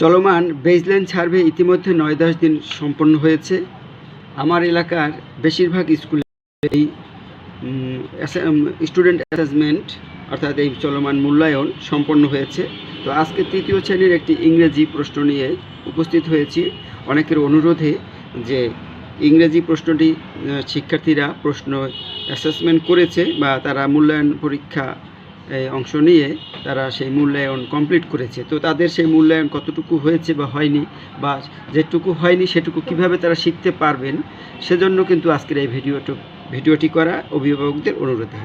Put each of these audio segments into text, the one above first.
চলমান baseline survey ইতিমধ্যে নয় দশ দিন সম্পন্ন হয়েছে। আমার এলাকার বেশিরভাগ স্কুলে এই স্টুডেন্ট অ্যাসেসমেন্ট অর্থাৎ এই চলমান মূল্যায়ন সম্পন্ন হয়েছে। তো আজকে তৃতীয় শ্রেণির একটি ইংরেজি প্রশ্ন নিয়ে উপস্থিত হয়েছি। অনেকের অনুরোধে যে ইংরেজি প্রশ্নটি শিক্ষার্থীরা প্রশ্ন অ্যাসেসমেন্ট করেছে বা তারা মূল্যায়ন পরীক্ষা অংশ নিয়ে তারা সেই মূল্যায়ন কমপ্লিট করেছে। তো তাদের সেই মূল্যায়ন কতটুকু হয়েছে বা হয়নি বা যেটুকু হয়নি সেটুকু কীভাবে তারা শিখতে পারবেন সেজন্য কিন্তু আজকের এই ভিডিওটি ভিডিওটি করা অভিভাবকদের অনুরোধে।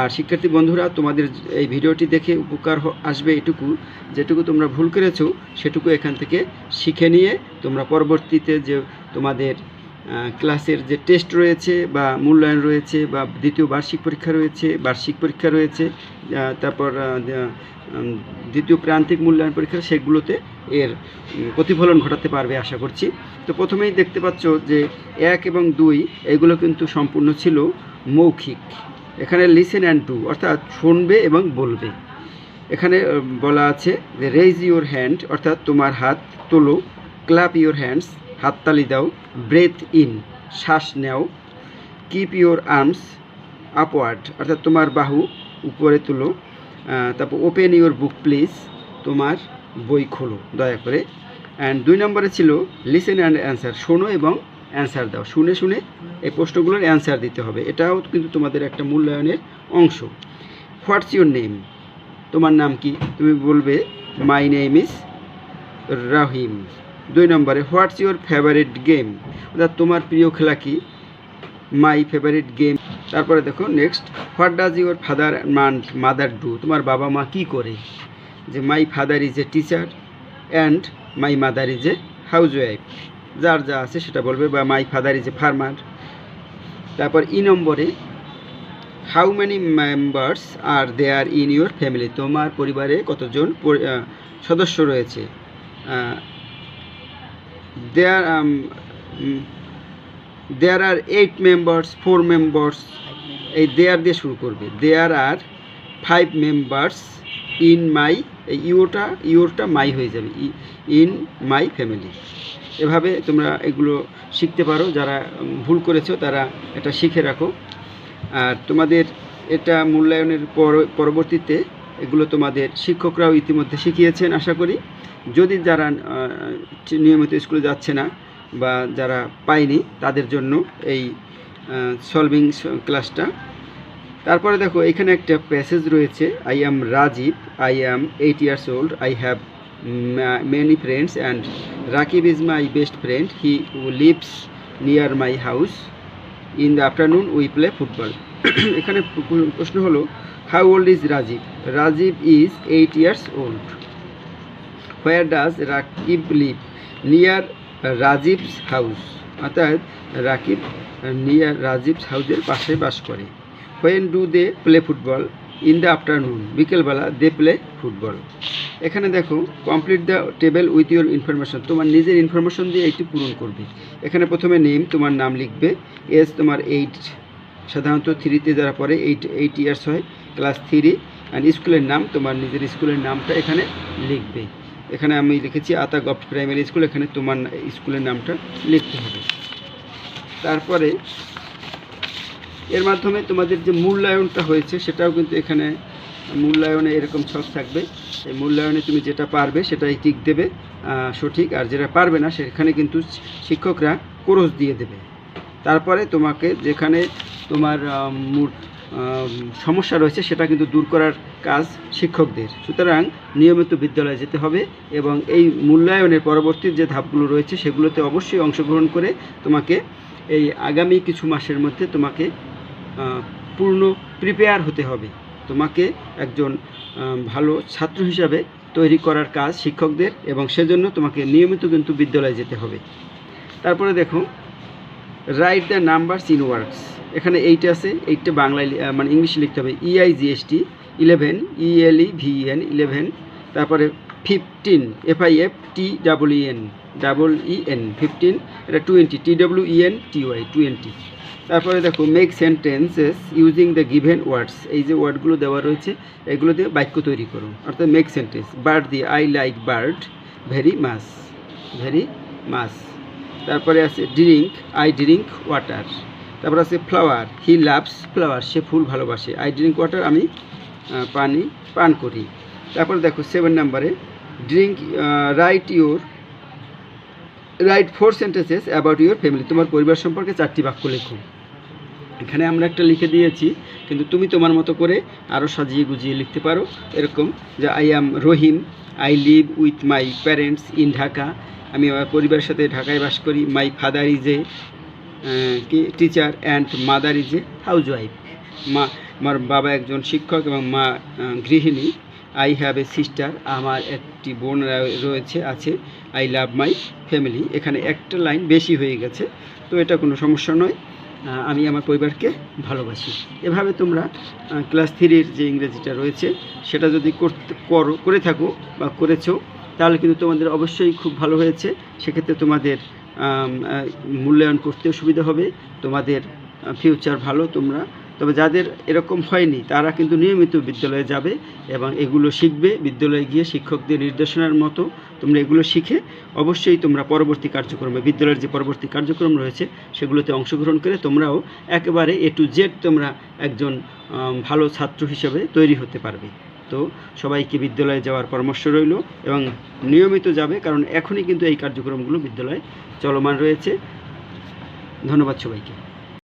আর শিক্ষার্থী বন্ধুরা, তোমাদের এই ভিডিওটি দেখে উপকার আসবে এটুকু, যেটুকু তোমরা ভুল করেছ সেটুকু এখান থেকে শিখে নিয়ে তোমরা পরবর্তীতে যে তোমাদের ক্লাসের যে টেস্ট রয়েছে বা মূল্যায়ন রয়েছে বা দ্বিতীয় বার্ষিক পরীক্ষা রয়েছে, বার্ষিক পরীক্ষা রয়েছে তারপর দ্বিতীয় প্রান্তিক মূল্যায়ন পরীক্ষা সেগুলোতে এর প্রতিফলন ঘটাতে পারবে আশা করছি। তো প্রথমেই দেখতে পাচ্ছ যে এক এবং দুই এগুলো কিন্তু সম্পূর্ণ ছিল মৌখিক। এখানে লিসেন অ্যান্ড ডু অর্থাৎ শুনবে এবং বলবে। এখানে বলা আছে যে রেজ ইউর হ্যান্ড অর্থাৎ তোমার হাত, তোলো ক্লাপ ইউর হ্যান্ডস হাততালি দাও ব্রেথ ইন শ্বাস নেও কিপ ইউর আর্মস আপওয়ার্ড অর্থাৎ তোমার বাহু উপরে তুলো তারপর ওপেন ইউর বুক প্লিজ তোমার বই খোলো, দয়া করে। অ্যান্ড দুই নম্বরে ছিল লিসেন অ্যান্ড অ্যান্সার শোনো এবং অ্যান্সার দাও। শুনে শুনে এই প্রশ্নগুলোর অ্যান্সার দিতে হবে। এটাও কিন্তু তোমাদের একটা মূল্যায়নের অংশ। হোয়াটস ইউর নেম তোমার নাম কি? তুমি বলবে মাই নেম ইজ রাহিম দুই নম্বরে, হোয়াটস ইউর ফেভারিট গেম? অর্থাৎ তোমার প্রিয় খেলা কি? My favourite game. তারপরে দেখো, next, what does your father and mother do? তোমার বাবা মা কি করে? যে my father is a teacher and my mother is a housewife যার যা আছে সেটা বলবে, বা my father is a farmer. তারপর ই নম্বরে, how many members are there in your family? তোমার পরিবারে কতজন সদস্য রয়েছে? There there are eight members four members এই দেয়ার দিয়ে শুরু করবে। There are five members in my এই ইউটা ইউরটা মাই হয়ে যাবে। ইন মাই ফ্যামিলি এভাবে তোমরা এগুলো শিখতে পারো। যারা ভুল করেছ, তারা এটা শিখে রাখো। আর তোমাদের এটা মূল্যায়নের পর, পরবর্তীতে এগুলো তোমাদের শিক্ষকরাও ইতিমধ্যে শিখিয়েছেন, আশা করি। যদি যারা নিয়মিত স্কুলে যাচ্ছে না বা যারা পায়নি, তাদের জন্য এই সলভিং ক্লাসটা তারপরে দেখো, এখানে একটা প্যাসেজ রয়েছে I am Rajib I am eight years old I have many friends and Rakib is my best friend he lives near my house in the afternoon we play football এখানে প্রশ্ন হলো how old is Rajib Rajib is eight years old where does Rakib live near Rajib's house অর্থাৎ Rakib near Rajib's হাউসের পাশে বাস করে। When do they play football in the afternoon বিকেলবেলা দে play football এখানে দেখো complete the table with your information তোমার নিজের ইনফরমেশন দিয়ে এইটি পূরণ করবে। এখানে প্রথমে নেম তোমার নাম লিখবে। এজ তোমার এইট সাধারণত থ্রিতে যারা পড়ে এইট এইট ইয়ার্স হয় ক্লাস থ্রি অ্যান্ড স্কুলের নাম, তোমার নিজের স্কুলের নামটা এখানে লিখবে। এখানে আমি লিখেছি আতা গভট প্রাইমারি স্কুল এখানে তোমার স্কুলের নামটা লিখতে হবে। তারপরে, এর মাধ্যমে তোমাদের যে মূল্যায়নটা হয়েছে, সেটাও কিন্তু এখানে মূল্যায়নে এরকম ছক থাকবে। এই মূল্যায়নে তুমি যেটা পারবে, সেটাই টিক দেবে সঠিক। আর যেটা পারবে না, সেখানে কিন্তু শিক্ষকরা কোরস দিয়ে দেবে। তারপরে তোমাকে যেখানে তোমার সমস্যা রয়েছে, সেটা কিন্তু দূর করার কাজ শিক্ষকদের। সুতরাং নিয়মিত বিদ্যালয়ে যেতে হবে এবং এই মূল্যায়নের পরবর্তী যে ধাপগুলো রয়েছে, সেগুলোতে অবশ্যই অংশগ্রহণ করে তোমাকে এই আগামী কিছু মাসের মধ্যে তোমাকে পূর্ণ প্রিপেয়ার হতে হবে। তোমাকে একজন ভালো ছাত্র হিসাবে তৈরি করার কাজ শিক্ষকদের এবং সেজন্য তোমাকে নিয়মিত কিন্তু বিদ্যালয়ে যেতে হবে। তারপরে দেখো write the numbers in words এখানে এইট আছে এইটটা বাংলায় মানে ইংলিশে লিখতে হবে। E E I GST eleven E L E V E N eleven তারপরে fifteen F I F T double E N double E N fifteen এটা twenty T W E N T Y twenty তারপরে দেখো make sentences using the given words এই যে ওয়ার্ডগুলো দেওয়া রয়েছে, এগুলো দিয়ে বাক্য তৈরি করো। অর্থাৎ মেক সেন্টেন্স বার্ড দিয়ে I like bird very much very much তারপরে আছে ড্রিঙ্ক আই ড্রিঙ্ক ওয়াটার তারপর আছে ফ্লাওয়ার হি লাভস ফ্লাওয়ার সে ফুল ভালোবাসে। আই ড্রিঙ্ক ওয়াটার আমি পানি, পান করি। তারপরে দেখো সেভেন নাম্বারে drink write your write four sentences about your family তোমার পরিবার সম্পর্কে চারটি বাক্য লেখো। এখানে আমরা একটা লিখে দিয়েছি, কিন্তু তুমি তোমার মতো করে আরও সাজিয়ে গুজিয়ে লিখতে পারো। এরকম যে I am Rahim I live with my parents in Dhaka আমি আমার পরিবারের সাথে ঢাকায় বাস করি মাই ফাদার ইজ এ কি teacher and mother is a housewife মা, আমার বাবা একজন শিক্ষক এবং মা গৃহিণী। আই হ্যাভ এ সিস্টার আমার একটি বোন রয়েছে, আছে। আই লাভ মাই ফ্যামিলি এখানে একটা লাইন বেশি হয়ে গেছে, তো এটা কোনো সমস্যা নয়। আমি আমার পরিবারকে ভালোবাসি। এভাবে তোমরা ক্লাস থ্রির যে ইংরেজিটা রয়েছে, সেটা যদি করতে, করো, করে থাকো বা করেছ তাহলে কিন্তু তোমাদের অবশ্যই খুব ভালো হয়েছে। সেক্ষেত্রে তোমাদের মূল্যায়ন করতেও সুবিধা হবে। তোমাদের ফিউচার ভালো তোমরা। তবে যাদের এরকম হয়নি, তারা কিন্তু নিয়মিত বিদ্যালয়ে যাবে এবং এগুলো শিখবে। বিদ্যালয়ে গিয়ে শিক্ষকদের নির্দেশনার মতো তোমরা এগুলো শিখে অবশ্যই তোমরা পরবর্তী কার্যক্রমে, বিদ্যালয়ের যে পরবর্তী কার্যক্রম রয়েছে, সেগুলোতে অংশগ্রহণ করে তোমরাও একেবারে এ টু জেড তোমরা একজন ভালো ছাত্র হিসেবে তৈরি হতে পারবে। তো সবাইকে বিদ্যালয়ে যাওয়ার পরামর্শ রইল এবং নিয়মিত যাবে, কারণ এখনই কিন্তু এই কার্যক্রমগুলো বিদ্যালয়ে চলমান রয়েছে। ধন্যবাদ সবাইকে।